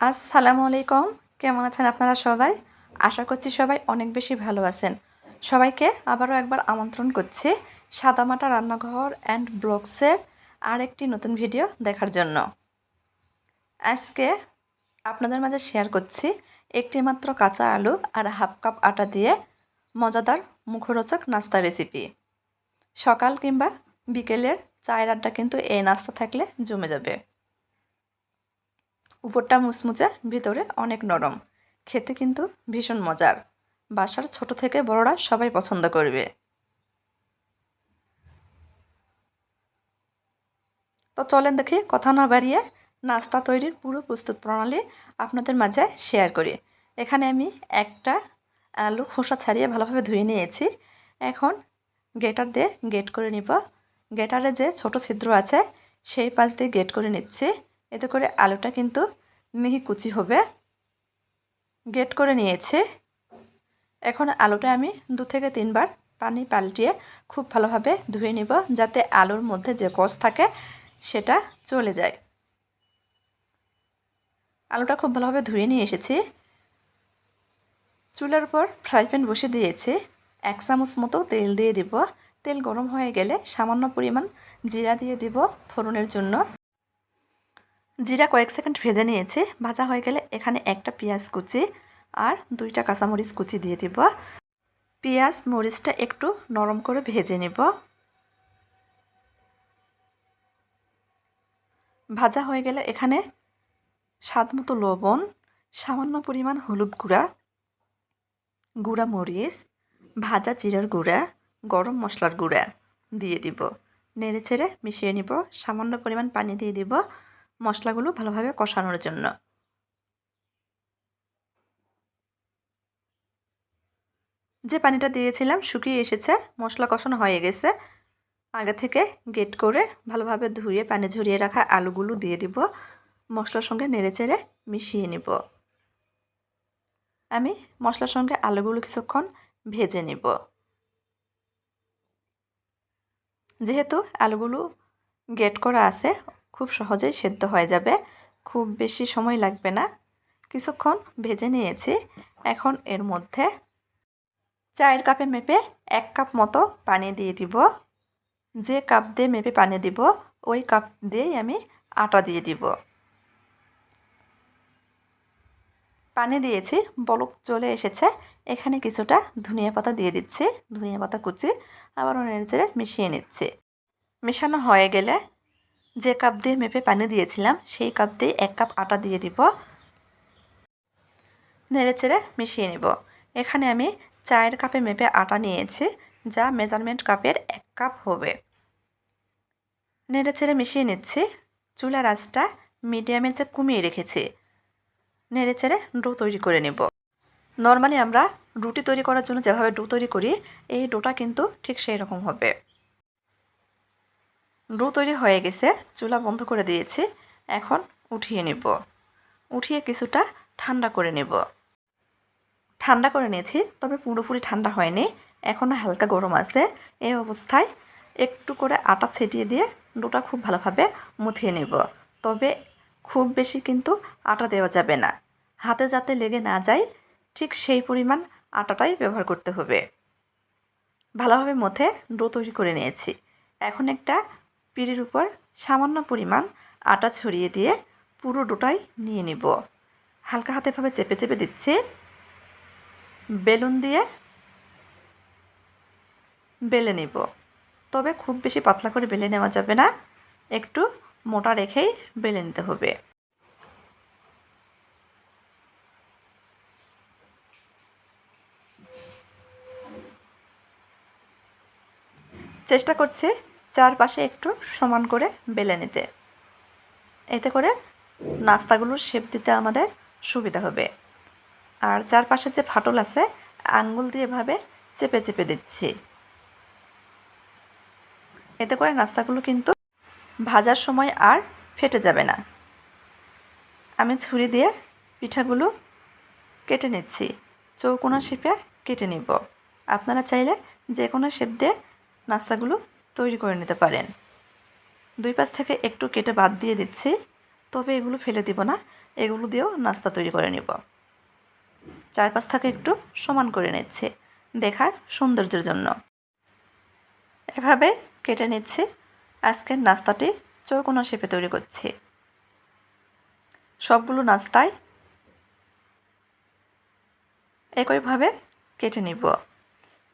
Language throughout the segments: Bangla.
আসসালামু আলাইকুম। কেমন আছেন আপনারা সবাই? আশা করছি সবাই অনেক বেশি ভালো আছেন। সবাইকে আবারও একবার আমন্ত্রণ করছি সাদামাটা রান্নাঘর অ্যান্ড ব্লগসের আর একটি নতুন ভিডিও দেখার জন্য। আজকে আপনাদের মাঝে শেয়ার করছি একটি মাত্র কাঁচা আলু আর হাফ কাপ আটা দিয়ে মজাদার মুখরোচক নাস্তা রেসিপি সকাল কিংবা বিকেলের চায়ের আড্ডা কিন্তু এই নাস্তা থাকলে জমে যাবে। উপরটা মুচমুচে, ভিতরে অনেক নরম। খেতে কিন্তু ভীষণ মজার। বাসার ছোট থেকে বড়রা সবাই পছন্দ করবে। তো চলেন দেখি, কথা না বাড়িয়ে নাস্তা তৈরির পুরো প্রস্তুত প্রণালী আপনাদের মাঝে শেয়ার করি। এখানে আমি একটা আলু খোসা ছাড়িয়ে ভালোভাবে ধুয়ে নিয়েছি। এখন গেটার দিয়ে গেট করে নিব। গেটারে যে ছোট ছিদ্র আছে, সেই পাশ দিয়ে গেট করে নিচ্ছি। এতে করে আলুটা কিন্তু মিহি কুচি হবে। গেট করে নিয়েছি। এখন আলুটা আমি দু থেকে তিনবার পানি পাল্টিয়ে খুব ভালোভাবে ধুয়ে নিব যাতে আলুর মধ্যে যে কষ থাকে সেটা চলে যায়। আলুটা খুব ভালোভাবে ধুয়ে নিয়ে এসেছি। চুলার উপর ফ্রাই প্যান বসে দিয়েছি। এক চামচ মতো তেল দিয়ে দিব। তেল গরম হয়ে গেলে সামান্য পরিমাণ জিরা দিয়ে দিব ফোড়নের জন্য। জিরা কয়েক সেকেন্ড ভেজে নিয়েছি। ভাজা হয়ে গেলে এখানে একটা পেঁয়াজ কুচি আর দুইটা কাঁচামরিচ কুচি দিয়ে দিব। পেঁয়াজ, মরিচটা একটু নরম করে ভেজে নেব। ভাজা হয়ে গেলে এখানে স্বাদ মতো লবণ, সামান্য পরিমাণ হলুদ গুঁড়া গুঁড়া মরিচ, ভাজা জিরার গুঁড়া, গরম মশলার গুঁড়া দিয়ে দিব। নেড়ে ছেড়ে মিশিয়ে নিব। সামান্য পরিমাণ পানি দিয়ে দিব। মশলাগুলো ভালোভাবে কষানোর জন্য। যে পানিটা দিয়েছিলাম শুকিয়ে এসেছে, মশলা কষানো হয়ে গেছে। আগে থেকে গেট করে ভালোভাবে ধুয়ে, পানি ঝরিয়ে রাখা আলুগুলো দিয়ে দিব। মশলার সঙ্গে নেড়েচেড়ে মিশিয়ে নিব। আমি মশলার সঙ্গে আলুগুলো কিছুক্ষণ ভেজে নিব। যেহেতু আলুগুলো গেট করা আছে খুব সহজেই সেদ্ধ হয়ে যাবে। খুব বেশি সময় লাগবে না। কিছুক্ষণ ভেজে নিয়েছি। এখন এর মধ্যে চায়ের কাপে মেপে এক কাপ মতো পানি দিয়ে দিব। যে কাপ দিয়ে মেপে পানি দিব, ওই কাপ দিয়েই আমি আটা দিয়ে দিব। পানি দিয়েছি, বলক চলে এসেছে। এখানে কিছুটা ধনিয়া পাতা দিয়ে দিচ্ছি, ধনিয়া পাতা কুচি আবার নেড়ে মিশিয়ে নিচ্ছি। মেশানো হয়ে গেলে যে কাপ দিয়ে মেপে পানি দিয়েছিলাম, সেই কাপ দিয়ে এক কাপ আটা দিয়ে দিব। নেড়ে চেড়ে মিশিয়ে নিব। এখানে আমি চায়ের কাপে মেপে আটা নিয়েছি, যা মেজারমেন্ট কাপের এক কাপ হবে। নেড়ে চেড়ে মিশিয়ে নিচ্ছি। চুলার আঁচটা মিডিয়ামের যে কমিয়ে রেখেছি। নেড়ে চেড়ে ডো তৈরি করে নেব। নর্মালি আমরা রুটি তৈরি করার জন্য যেভাবে ডো তৈরি করি, এই ডোটা কিন্তু ঠিক সেই রকম হবে। ডো তৈরি হয়ে গেছে, চুলা বন্ধ করে দিয়েছি, এখন উঠিয়ে নেব। উঠিয়ে কিছুটা ঠান্ডা করে নেব। ঠান্ডা করে নিয়েছি, তবে পুরোপুরি ঠান্ডা হয়নি এখনও হালকা গরম আছে। এই অবস্থায় একটু করে আটা ছিটিয়ে দিয়ে ডোটা খুব ভালোভাবে মুথিয়ে নেব। তবে খুব বেশি কিন্তু আটা দেওয়া যাবে না। হাতে যাতে লেগে না যায়, ঠিক সেই পরিমাণ আটাটাই ব্যবহার করতে হবে। ভালোভাবে মথে ডো তৈরি করে নিয়েছি। এখন একটা পিড়ির উপর সামান্য পরিমাণ আটা ছড়িয়ে দিয়ে পুরো ডোটাই নিয়ে নিব। হালকা হাতেভাবে চেপে চেপে দিচ্ছি। বেলুন দিয়ে বেলে নিব। তবে খুব বেশি পাতলা করে বেলে নেওয়া যাবে না। একটু মোটা রেখেই বেলে নিতে হবে। চেষ্টা করছি চারপাশে একটু সমান করে বেলে নিতে। এতে করে নাস্তাগুলোর শেপ দিতে আমাদের সুবিধা হবে। আর চারপাশে যে ফাটল আছে, আঙ্গুল দিয়ে ভাবে চেপে চেপে দিচ্ছি। এতে করে নাস্তাগুলো কিন্তু ভাজার সময় আর ফেটে যাবে না। আমি ছুরি দিয়ে পিঠাগুলো কেটে নিচ্ছি। চৌকোনা শেপে কেটে নিব। আপনারা চাইলে যে কোনো শেপ দিয়ে নাস্তাগুলো তৈরি করে নিতে পারেন। দুই পাশ থেকে একটু কেটে বাদ দিয়ে দিচ্ছি, তবে এগুলো ফেলে দিব না, এগুলো দিয়েও নাস্তা তৈরি করে নিব। চারপাশ থেকে একটু সমান করে নিচ্ছে, দেখার সৌন্দর্যের জন্য। এভাবে কেটে নিচ্ছে, আজকের নাস্তাটি চৌকোনা শেপে তৈরি করছি। সবগুলো নাস্তায় একইভাবে কেটে নিব।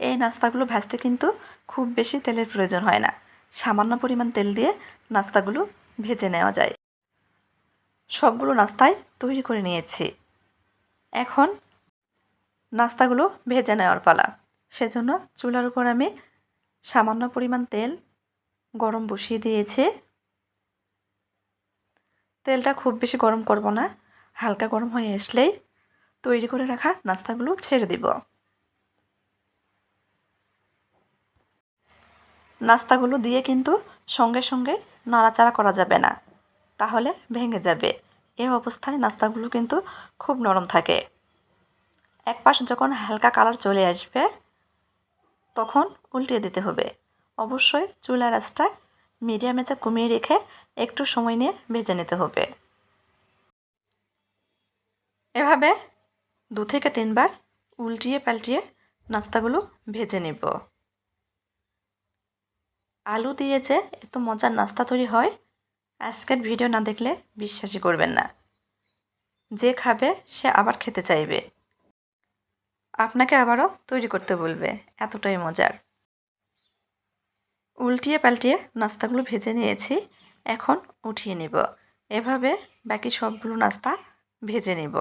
এই নাস্তাগুলো ভাজতে কিন্তু খুব বেশি তেলের প্রয়োজন হয় না। সামান্য পরিমাণ তেল দিয়ে নাস্তাগুলো ভেজে নেওয়া যায়। সবগুলো নাস্তায় তৈরি করে নিয়েছি। এখন নাস্তাগুলো ভেজে নেওয়ার পালা। সেজন্য চুলার উপর আমি সামান্য পরিমাণ তেল গরম বসিয়ে দিয়েছি। তেলটা খুব বেশি গরম করব না। হালকা গরম হয়ে আসলেই তৈরি করে রাখা নাস্তাগুলো ছেড়ে দিব। নাস্তাগুলো দিয়ে কিন্তু সঙ্গে সঙ্গে নাড়াচাড়া করা যাবে না। তাহলে ভেঙে যাবে। এ অবস্থায় নাস্তাগুলো কিন্তু খুব নরম থাকে। এক পাশ যখন হালকা কালার চলে আসবে, তখন উল্টিয়ে দিতে হবে। অবশ্যই চুলার আঁচটা মিডিয়াম আঁচে কমিয়ে রেখে একটু সময় নিয়ে ভেজে নিতে হবে। এভাবে দু থেকে তিনবার উল্টিয়ে পাল্টিয়ে নাস্তাগুলো ভেজে নেব। আলু দিয়ে যে এত মজার নাস্তা তৈরি হয়। আজকের ভিডিও না দেখলে বিশ্বাসই করবেন না। যে খাবে, সে আবার খেতে চাইবে। আপনাকে আবারও তৈরি করতে বলবে, এতটাই মজার। উল্টিয়ে পাল্টিয়ে নাস্তাগুলো ভেজে নিয়েছি, এখন উঠিয়ে নেব। এভাবে বাকি সবগুলো নাস্তা ভেজে নেব।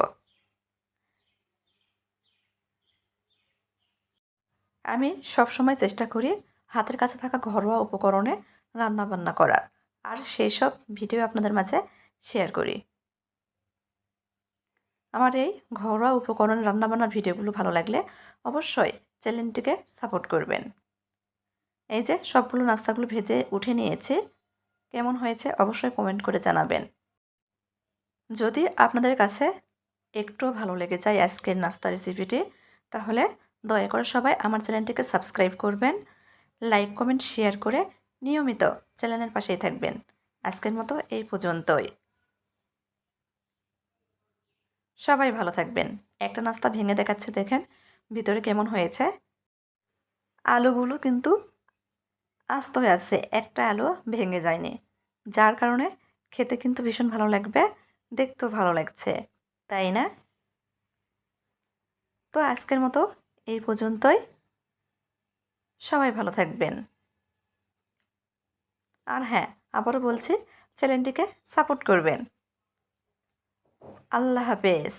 আমি সব সময় চেষ্টা করি হাতের কাছে থাকা ঘরোয়া উপকরণে রান্নাবান্না করার। আর সেই সব ভিডিও আপনাদের মাঝে শেয়ার করি। আমার এই ঘরোয়া উপকরণ রান্নাবান্নার ভিডিওগুলো ভালো লাগলে অবশ্যই চ্যানেলটিকে সাপোর্ট করবেন। এই যে সবগুলো নাস্তাগুলো ভেজে উঠে নিয়েছি, কেমন হয়েছে অবশ্যই কমেন্ট করে জানাবেন। যদি আপনাদের কাছে একটু ভালো লেগে যায় আজকের নাস্তা রেসিপিটি, তাহলে দয়া করে সবাই আমার চ্যানেলটিকে সাবস্ক্রাইব করবেন। লাইক, কমেন্ট, শেয়ার করে নিয়মিত চ্যানেলের পাশেই থাকবেন। আজকের মতো এই পর্যন্তই। সবাই ভালো থাকবেন। একটা নাস্তা ভেঙে দেখাচ্ছে, দেখেন ভিতরে কেমন হয়েছে। আলুগুলো কিন্তু আস্ত হয়ে আছে, একটা আলু ভেঙে যায়নি। যার কারণে খেতে কিন্তু ভীষণ ভালো লাগবে, দেখতেও ভালো লাগছে, তাই না? তো আজকের মতো এই পর্যন্তই। সবাই ভালো থাকবেন। আর হ্যাঁ আবারও বলছি চ্যানেলটিকে সাপোর্ট করবেন। আল্লাহ হাফেজ।